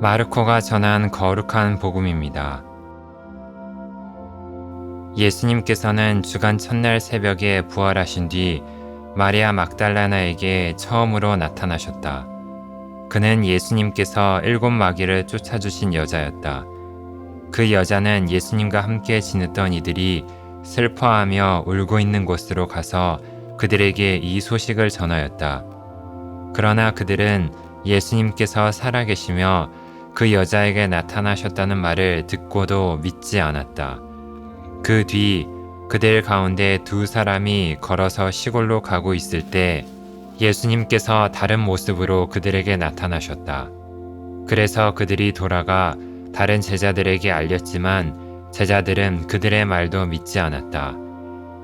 마르코가 전한 거룩한 복음입니다. 예수님께서는 주간 첫날 새벽에 부활하신 뒤 마리아 막달라나에게 처음으로 나타나셨다. 그는 예수님께서 일곱 마귀를 쫓아주신 여자였다. 그 여자는 예수님과 함께 지냈던 이들이 슬퍼하며 울고 있는 곳으로 가서 그들에게 이 소식을 전하였다. 그러나 그들은 예수님께서 살아계시며 그 여자에게 나타나셨다는 말을 듣고도 믿지 않았다. 그 뒤 그들 가운데 두 사람이 걸어서 시골로 가고 있을 때 예수님께서 다른 모습으로 그들에게 나타나셨다. 그래서 그들이 돌아가 다른 제자들에게 알렸지만 제자들은 그들의 말도 믿지 않았다.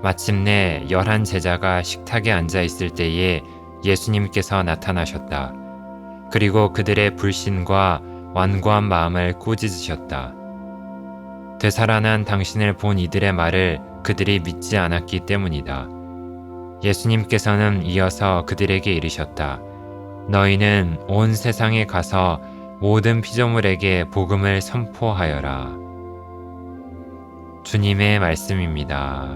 마침내 열한 제자가 식탁에 앉아 있을 때에 예수님께서 나타나셨다. 그리고 그들의 불신과 완고한 마음을 꾸짖으셨다. 되살아난 당신을 본 이들의 말을 그들이 믿지 않았기 때문이다. 예수님께서는 이어서 그들에게 이르셨다. 너희는 온 세상에 가서 모든 피조물에게 복음을 선포하여라. 주님의 말씀입니다.